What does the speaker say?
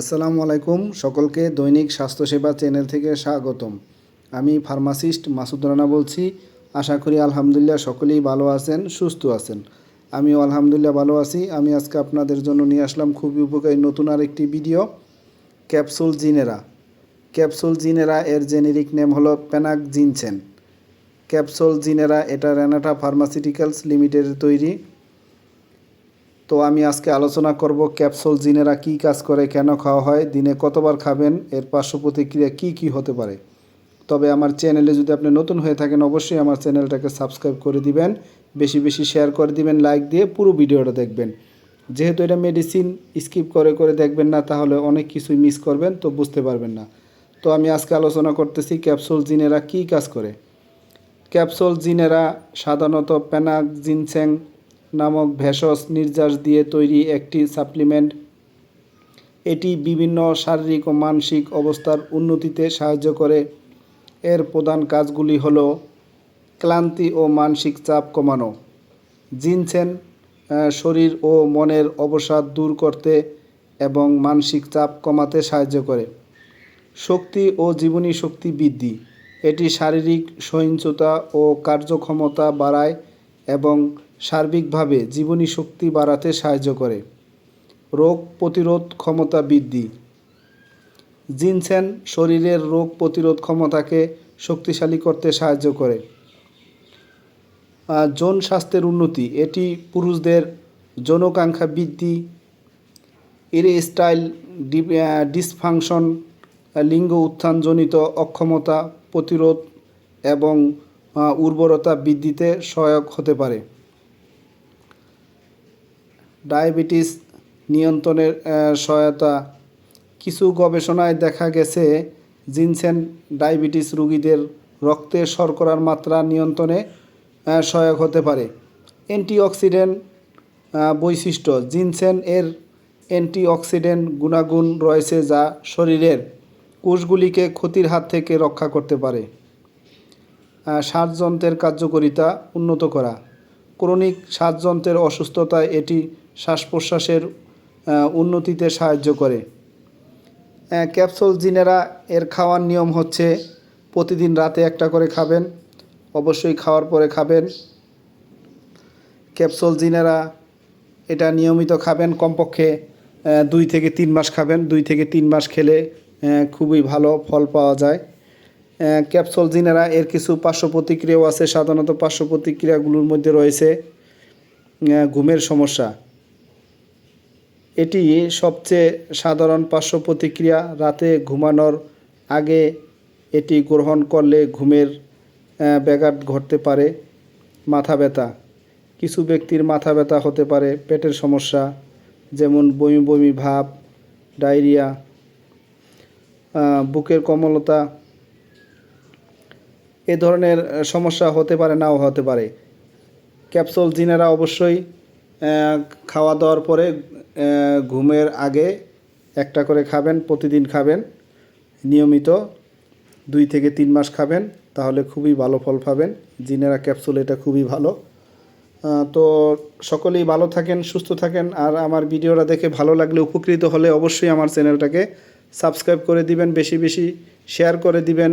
আসসালামু আলাইকুম, সকলকে দৈনিক স্বাস্থ্যসেবা চ্যানেল থেকে স্বাগতম। আমি ফার্মাসিস্ট মাসুদ রানা বলছি। আশা করি আলহামদুলিল্লাহ সকলেই ভালো আছেন, সুস্থ আছেন। আমিও আলহামদুলিল্লাহ ভালো আছি। আমি আজকে আপনাদের জন্য নিয়ে আসলাম খুবই উপকারী নতুন আরেকটি ভিডিও, ক্যাপসুল জিনেরা। ক্যাপসুল জিনেরা এর জেনেরিক নেম হলো প্যানাক জিনছেন ক্যাপসুল জিনেরা, এটা রেনাটা ফার্মাসিউটিক্যালস লিমিটেড তৈরি। তো আমি আজকে আলোচনা করব ক্যাপসুল জিনেরা কী কাজ করে, কেন খাওয়া হয়, দিনে কতবার খাবেন, এর পার্শ্ব প্রতিক্রিয়া কী কী হতে পারে। তবে আমার চ্যানেলে যদি আপনি নতুন হয়ে থাকেন, অবশ্যই আমার চ্যানেলটাকে সাবস্ক্রাইব করে দিবেন, বেশি বেশি শেয়ার করে দিবেন, লাইক দিয়ে পুরো ভিডিওটা দেখবেন। যেহেতু এটা মেডিসিন, স্কিপ করে করে দেখবেন না, তাহলে অনেক কিছুই মিস করবেন, তো বুঝতে পারবেন না। তো আমি আজকে আলোচনা করতেছি ক্যাপসুল জিনেরা কী কাজ করে। ক্যাপসুল জিনেরা সাধারণত প্যানাক জিনস্যাং নামক ভেষজ নির্যাস দিয়ে তৈরি একটি সাপ্লিমেন্ট। এটি বিভিন্ন শারীরিক ও মানসিক অবস্থার উন্নতিতে সাহায্য করে। এর প্রধান কাজগুলি হল ক্লান্তি ও মানসিক চাপ কমানো জিনসেন আহ, শরীর ও মনের অবসাদ দূর করতে এবং মানসিক চাপ কমাতে সাহায্য করে। শক্তি ও জীবনী শক্তি বৃদ্ধি এটি শারীরিক সহিংসতা ও কার্যক্ষমতা বাড়ায় এবং সার্বিকভাবে জীবনী শক্তি বাড়াতে সাহায্য করে। রোগ প্রতিরোধ ক্ষমতা বৃদ্ধি। জিনসেন শরীরের রোগ প্রতিরোধ ক্ষমতাকে শক্তিশালী করতে সাহায্য করে। যৌন স্বাস্থ্যের উন্নতি, এটি পুরুষদের যৌনকাঙ্ক্ষা বৃদ্ধি ইরেস্টাইল ডিসফাংশন লিঙ্গ উত্থানজনিত অক্ষমতা প্রতিরোধ এবং উর্বরতা বৃদ্ধিতে সহায়ক হতে পারে। ডায়াবেটিস নিয়ন্ত্রণের সহায়তা। কিছু গবেষণায় দেখা গেছে, জিনসেন ডায়াবেটিস রোগীদের রক্তে শর্করার মাত্রা নিয়ন্ত্রণে সহায়ক হতে পারে। অ্যান্টিঅক্সিডেন্ট বৈশিষ্ট্য। জিনসেন এর অ্যান্টিঅক্সিডেন্ট গুণাগুণ রয়েছে যা শরীরের কোষগুলিকে ক্ষতির হাত থেকে রক্ষা করতে পারে। শ্বাসযন্ত্রের কার্যকারিতা উন্নত করা। ক্রনিক শ্বাসযন্ত্রের অসুস্থতায় এটি শ্বাস প্রশ্বাসের উন্নতিতে সাহায্য করে। ক্যাপসুল জিনেরা এর খাওয়ার নিয়ম হচ্ছে প্রতিদিন রাতে একটা করে খাবেন, অবশ্যই খাওয়ার পরে খাবেন। ক্যাপসুল জিনেরা এটা নিয়মিত খাবেন, কমপক্ষে দুই থেকে তিন মাস খাবেন। দুই থেকে তিন মাস খেলে খুবই ভালো ফল পাওয়া যায়। ক্যাপসুল জিনেরা এর কিছু পার্শ্ব প্রতিক্রিয়াও আছে। সাধারণত পার্শ্ব প্রতিক্রিয়াগুলোর মধ্যে রয়েছে ঘুমের সমস্যা। এটি সবচেয়ে সাধারণ পার্শ্ব প্রতিক্রিয়া রাতে ঘুমানোর আগে এটি গ্রহণ করলে ঘুমের ব্যাঘাত ঘটতে পারে, মাথা ব্যথা। কিছু ব্যক্তির মাথা ব্যথা হতে পারে, পেটের সমস্যা, যেমন বমি বমি ভাব, ডায়রিয়া বুকের কোমলতা। এ ধরনের সমস্যা হতে পারে, নাও হতে পারে। ক্যাপসুল জিনেরা অবশ্যই খাওয়া দাওয়ার পরে ঘুমের আগে একটা করে খাবেন, প্রতিদিন খাবেন, নিয়মিত দুই থেকে তিন মাস খাবেন, তাহলে খুবই ভালো ফল পাবেন। জিনেরা ক্যাপসুল, এটা খুবই ভালো। তো সকলেই ভালো থাকেন, সুস্থ থাকেন, আর আমার ভিডিওটা দেখে ভালো লাগলে, উপকৃত হলে অবশ্যই আমার চ্যানেলটাকে সাবস্ক্রাইব করে দিবেন, বেশি বেশি শেয়ার করে দিবেন।